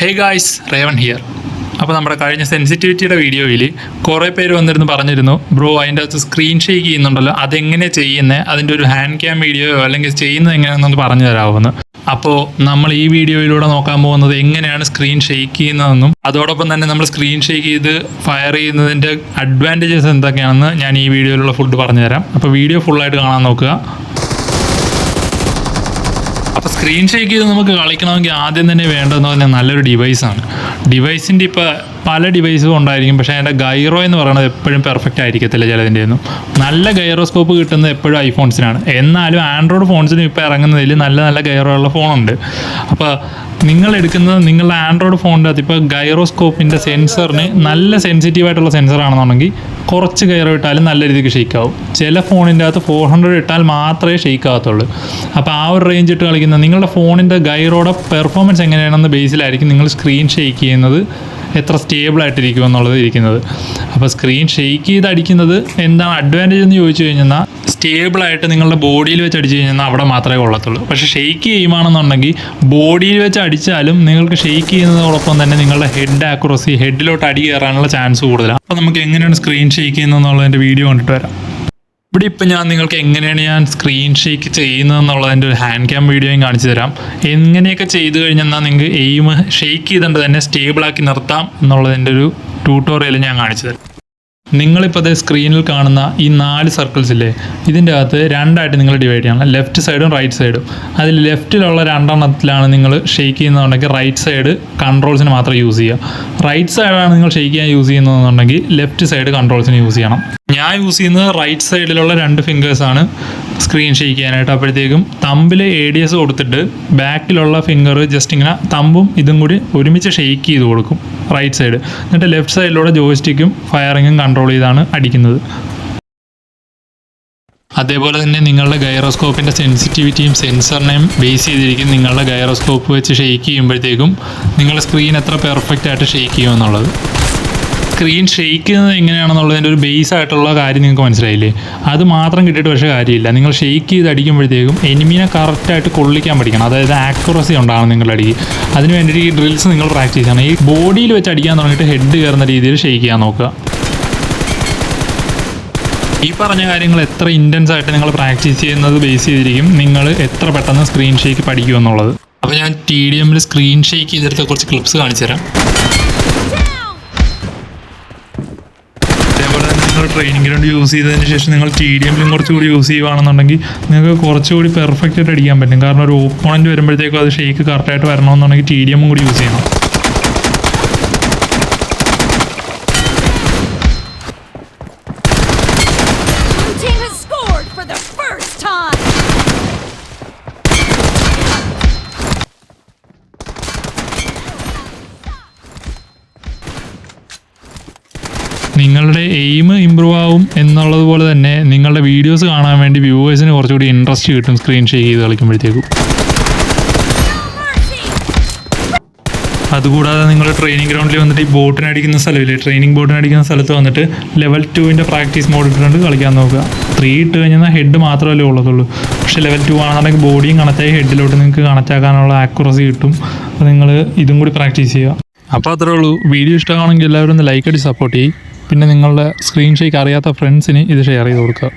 Hey guys raven here അപ്പോൾ നമ്മുടെ കഴിഞ്ഞ സെൻസിറ്റിവിറ്റിയുടെ വീഡിയോയിൽ കുറേ പേര് വന്നിരുന്ന് പറഞ്ഞിരുന്നു ബ്രോ അതിന്റെ അകത്ത് സ്ക്രീൻ ഷേക്ക് ചെയ്യുന്നുണ്ടല്ലോ അതെങ്ങനെ ചെയ്യുന്നത് അതിന്റെ ഒരു ഹാൻഡ് ക്യാം വീഡിയോയോ അല്ലെങ്കിൽ ചെയ്യുന്നത് എങ്ങനെയാണെന്നൊന്ന് പറഞ്ഞു തരാമെന്ന് അപ്പോൾ നമ്മൾ ഈ വീഡിയോയിലൂടെ നോക്കാൻ പോകുന്നത് എങ്ങനെയാണ് സ്ക്രീൻ ഷേക്ക് ചെയ്യുന്നതെന്നും അതോടൊപ്പം തന്നെ നമ്മൾ സ്ക്രീൻ ഷേക്ക് ചെയ്ത് ഫയർ ചെയ്യുന്നതിന്റെ അഡ്വാന്റേജസ് എന്തൊക്കെയാണെന്ന് ഞാൻ ഈ വീഡിയോയിലുള്ള ഫുഡ് പറഞ്ഞുതരാം. അപ്പോൾ വീഡിയോ ഫുള്ളായിട്ട് കാണാൻ നോക്കുക. സ്ക്രീൻ ഷേക്ക് ചെയ്ത് നമുക്ക് കളിക്കണമെങ്കിൽ ആദ്യം തന്നെ വേണ്ടതെന്ന് പറഞ്ഞാൽ നല്ലൊരു ഡിവൈസാണ് ഡിവൈസിന്റെ ഇപ്പോൾ പല ഡിവൈസും ഉണ്ടായിരിക്കും. പക്ഷേ അതിന്റെ ഗൈറോ എന്ന് പറയുന്നത് എപ്പോഴും പെർഫെക്റ്റ് ആയിരിക്കത്തില്ല ചിലതിന്റെ ഒന്നും. നല്ല ഗൈറോസ്കോപ്പ് കിട്ടുന്നത് എപ്പോഴും ഐഫോൺസിനാണ് എന്നാലും ആൻഡ്രോയിഡ് ഫോൺസിനും ഇപ്പോൾ ഇറങ്ങുന്നതിൽ നല്ല നല്ല ഗൈറോ ഉള്ള ഫോണുണ്ട് അപ്പോൾ നിങ്ങൾ എടുക്കുന്നത് നിങ്ങളുടെ ആൻഡ്രോയിഡ് ഫോണിന്റെ അകത്ത് ഇപ്പോൾ ഗൈറോസ്കോപ്പിന്റെ സെൻസറിന് നല്ല സെൻസർ ആണെന്നുണ്ടെങ്കിൽ കുറച്ച് ഗൈറോ ഇട്ടാലും നല്ല രീതിക്ക് ഷെയ്ക്ക് ആവും. ചില ഫോണിന്റെ അകത്ത് ഫോർ ഹൺഡ്രഡ് ഇട്ടാൽ മാത്രമേ ഷെയ്ക്ക് ആകത്തുള്ളൂ. അപ്പോൾ ആ ഒരു റേഞ്ച് ഇട്ട് കളിക്കുന്ന നിങ്ങളുടെ ഫോണിന്റെ ഗൈറോയുടെ പെർഫോമൻസ് എങ്ങനെയാണെന്ന് ബേസിലായിരിക്കും നിങ്ങൾ സ്ക്രീൻ ഷെയ്ക്ക് ചെയ്യുന്നത്. എത്ര സ്റ്റേബിൾ ആയിട്ടിരിക്കും എന്നുള്ളത് ഇരിക്കുന്നത്. അപ്പോൾ സ്ക്രീൻ ഷെയ്ക്ക് ചെയ്ത് അടിക്കുന്നത് എന്താണ് അഡ്വാന്റേജ് എന്ന് ചോദിച്ചു കഴിഞ്ഞാൽ സ്റ്റേബിൾ ആയിട്ട് നിങ്ങളുടെ ബോഡിയിൽ വെച്ച് അടിച്ചു കഴിഞ്ഞാൽ അവിടെ മാത്രമേ കൊള്ളത്തുള്ളൂ. പക്ഷേ ഷെയ്ക്ക് ചെയ്യുകയാണെന്നുണ്ടെങ്കിൽ ബോഡിയിൽ വെച്ച് അടിച്ചാലും നിങ്ങൾക്ക് ഷെയ്ക്ക് ചെയ്യുന്നതോടൊപ്പം തന്നെ നിങ്ങളുടെ ഹെഡ് ആക്യുറസി ഹെഡിലോട്ട് അടി കയറാനുള്ള ചാൻസ് കൂടുതലാണ് അപ്പോൾ നമുക്ക് എങ്ങനെയാണ് സ്ക്രീൻ ഷെയ്ക്ക് ചെയ്യുന്നതെന്നുള്ളതിന്റെ വീഡിയോ കണ്ടിട്ട് വരാം. ഇവിടെ ഇപ്പം ഞാൻ നിങ്ങൾക്ക് എങ്ങനെയാണ് ഞാൻ സ്ക്രീൻ ഷേക്ക് ചെയ്യുന്നതെന്നുള്ളതിന്റെ ഒരു ഹാൻഡ് ക്യാം വീഡിയോയും കാണിച്ചു തരാം. എങ്ങനെയൊക്കെ ചെയ്തു കഴിഞ്ഞാൽ നിങ്ങൾക്ക് എയിം ഷേക്ക് ചെയ്തുകൊണ്ട് തന്നെ സ്റ്റേബിളാക്കി നിർത്താം എന്നുള്ളതിന്റെ ഒരു ട്യൂട്ടോറിയൽ ഞാൻ കാണിച്ചു തരാം. നിങ്ങളിപ്പോൾ അതേ സ്ക്രീനിൽ കാണുന്ന ഈ നാല് സർക്കിൾസ് ഇല്ലേ ഇതിന്റെ അകത്ത് രണ്ടായിട്ട് നിങ്ങൾ ഡിവൈഡ് ചെയ്യണം. ലെഫ്റ്റ് സൈഡും റൈറ്റ് സൈഡും അതിൽ ലെഫ്റ്റിലുള്ള രണ്ടെണ്ണത്തിലാണ് നിങ്ങൾ ഷെയ്ക്ക് ചെയ്യുന്നതുണ്ടെങ്കിൽ റൈറ്റ് സൈഡ് കൺട്രോൾസിന് മാത്രം യൂസ് ചെയ്യുക. റൈറ്റ് സൈഡാണ് നിങ്ങൾ ഷെയ്ക്ക് ചെയ്യാൻ യൂസ് ചെയ്യുന്നതെന്നുണ്ടെങ്കിൽ ലെഫ്റ്റ് സൈഡ് കൺട്രോൾസിന് യൂസ് ചെയ്യണം. ഞാൻ യൂസ് ചെയ്യുന്നത് റൈറ്റ് സൈഡിലുള്ള രണ്ട് ഫിംഗേഴ്സാണ് സ്ക്രീൻ ഷെയ്ക്ക് ചെയ്യാനായിട്ട്. അപ്പോഴത്തേക്കും തമ്പിൽ എ ഡി എസ് കൊടുത്തിട്ട് ബാക്കിലുള്ള ഫിംഗർ ജസ്റ്റ് ഇങ്ങനെ തമ്പും ഇതും കൂടി ഒരുമിച്ച് ഷെയ്ക്ക് ചെയ്ത് കൊടുക്കും. റൈറ്റ് സൈഡ് എന്നിട്ട് ലെഫ്റ്റ് സൈഡിലൂടെ ജോയിസ്റ്റിക്കും ഫയറിങ്ങും കൺട്രോൾ ചെയ്താണ് അടിക്കുന്നത്. അതേപോലെ തന്നെ നിങ്ങളുടെ ഗൈറോസ്കോപ്പിന്റെ സെൻസിറ്റിവിറ്റിയും സെൻസറിനെയും ബേസ് ചെയ്തിരിക്കും നിങ്ങളുടെ ഗൈറോസ്കോപ്പ് വെച്ച് ഷെയ്ക്ക് ചെയ്യുമ്പോഴത്തേക്കും നിങ്ങളുടെ സ്ക്രീൻ എത്ര പെർഫെക്റ്റ് ആയിട്ട് ഷെയ്ക്ക് ചെയ്യുമെന്നുള്ളത്. സ്ക്രീൻ ഷെയ്ക്ക് ചെയ്യുന്നത് എങ്ങനെയാണെന്നുള്ളതിന്റെ ഒരു ബേസ് ആയിട്ടുള്ള കാര്യം നിങ്ങൾക്ക് മനസ്സിലായില്ലേ? അത് മാത്രം കിട്ടിയിട്ട് പക്ഷേ കാര്യമില്ല. നിങ്ങൾ ഷെയ്ക്ക് ചെയ്ത് അടിക്കുമ്പോഴത്തേക്കും എനിമീനെ കറക്റ്റായിട്ട് കൊള്ളിക്കാൻ പഠിക്കണം. അതായത് ആക്യുറസി ഉണ്ടാകണം നിങ്ങളുടെ അടിക്ക്. അതിന് വേണ്ടിയിട്ട് ഈ ഡ്രിൽസ് നിങ്ങൾ പ്രാക്ടീസ് ചെയ്യണം. ഈ ബോഡിയിൽ വെച്ച് അടിക്കാൻ തുടങ്ങിയിട്ട് ഹെഡ് കയറുന്ന രീതിയിൽ ഷെയ്ക്ക് ചെയ്യാൻ നോക്കുക. ഈ പറഞ്ഞ കാര്യങ്ങൾ എത്ര ഇന്റൻസ് ആയിട്ട് നിങ്ങൾ പ്രാക്ടീസ് ചെയ്യുന്നത് ബേസ് ചെയ്തിരിക്കും. നിങ്ങൾ എത്ര പെട്ടെന്ന് സ്ക്രീൻ ഷേക്ക് പഠിക്കുമെന്നുള്ളത്. അപ്പോൾ ഞാൻ ടി ഡി എമ്മിൽ സ്ക്രീൻ ഷേക്ക് ചെയ്തെടുത്ത കുറച്ച് ക്ലിപ്സ് കാണിച്ചു തരാം ട്രെയിനിങ് ഗ്രൗണ്ട് യൂസ് ചെയ്തതിന് ശേഷം നിങ്ങൾ ടി ഡി എമ്മിലും കുറച്ചുകൂടി യൂസ് ചെയ്യുകയാണെന്നുണ്ടെങ്കിൽ നിങ്ങൾക്ക് കുറച്ചുകൂടി പെർഫെക്റ്റ് ആയിട്ട് അടിക്കാൻ പറ്റും. കാരണം ഒരു ഓപ്പോണന്റ് വരുമ്പോഴത്തേക്കും അത് ഷേക്ക് കറക്റ്റായിട്ട് വരണമെന്നുണ്ടെങ്കിൽ ടി ഡി എമ്മും കൂടി യൂസ് ചെയ്യണം. നിങ്ങളുടെ എയിം ഇമ്പ്രൂവ് ആവും എന്നുള്ളത് പോലെ തന്നെ നിങ്ങളുടെ വീഡിയോസ് കാണാൻ വേണ്ടി വ്യൂവേഴ്സിന് കുറച്ചുകൂടി ഇൻട്രസ്റ്റ് കിട്ടും സ്ക്രീൻ ഷെയർ ചെയ്ത് കളിക്കുമ്പോഴത്തേക്കും! അതുകൂടാതെ നിങ്ങൾ ട്രെയിനിങ് ഗ്രൗണ്ടിൽ വന്നിട്ട് ഈ ബോട്ടിന് അടിക്കുന്ന സ്ഥലമില്ലേ? ട്രെയിനിങ് ബോട്ടിന് അടിക്കുന്ന സ്ഥലത്ത് വന്നിട്ട് ലെവൽ ടുവിന്റെ പ്രാക്ടീസ് മോഡ് ഇട്ടുകൊണ്ട് കളിക്കാൻ നോക്കുക. ത്രീ ഇട്ട് കഴിഞ്ഞാൽ ഹെഡ് മാത്രമല്ലേ ഉള്ളതുള്ളൂ പക്ഷേ ലെവൽ ടു ആണെന്നുണ്ടെങ്കിൽ ബോഡിയും കണക്റ്റായി ഹെഡിലോട്ട് നിങ്ങൾക്ക് കണക്റ്റ് ആക്കാനുള്ള ആക്യുറസി കിട്ടും. അപ്പോൾ നിങ്ങൾ ഇതും കൂടി പ്രാക്ടീസ് ചെയ്യുക. അപ്പോൾ അത്രേ ഉള്ളൂ. വീഡിയോ ഇഷ്ടമാണെങ്കിൽ എല്ലാവരും ഒന്ന് ലൈക്ക് അടി സപ്പോർട്ട് ചെയ്യും. പിന്നെ നിങ്ങളുടെ സ്ക്രീൻ ഷേക്ക് അറിയാത്ത ഫ്രണ്ട്സിന് ഇത് ഷെയർ ചെയ്ത് കൊടുക്കുക.